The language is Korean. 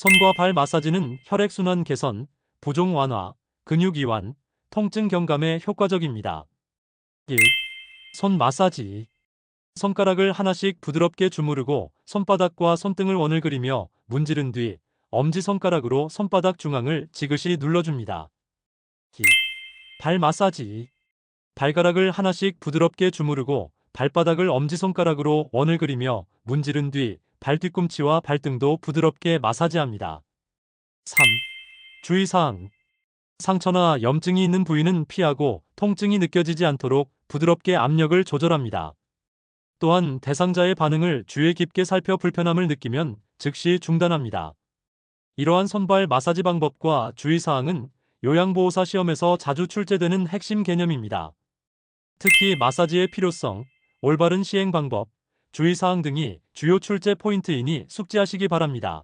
손과 발 마사지는 혈액순환 개선, 부종 완화, 근육 이완, 통증 경감에 효과적입니다. 1. 손 마사지. 손가락을 하나씩 부드럽게 주무르고 손바닥과 손등을 원을 그리며 문지른 뒤 엄지손가락으로 손바닥 중앙을 지그시 눌러줍니다. 2. 발 마사지. 발가락을 하나씩 부드럽게 주무르고 발바닥을 엄지손가락으로 원을 그리며 문지른 뒤 발 뒤꿈치와 발등도 부드럽게 마사지합니다. 3. 주의사항. 상처나 염증이 있는 부위는 피하고 통증이 느껴지지 않도록 부드럽게 압력을 조절합니다. 또한 대상자의 반응을 주의 깊게 살펴 불편함을 느끼면 즉시 중단합니다. 이러한 손발 마사지 방법과 주의사항은 요양보호사 시험에서 자주 출제되는 핵심 개념입니다. 특히 마사지의 필요성, 올바른 시행 방법, 주의사항 등이 주요 출제 포인트이니 숙지하시기 바랍니다.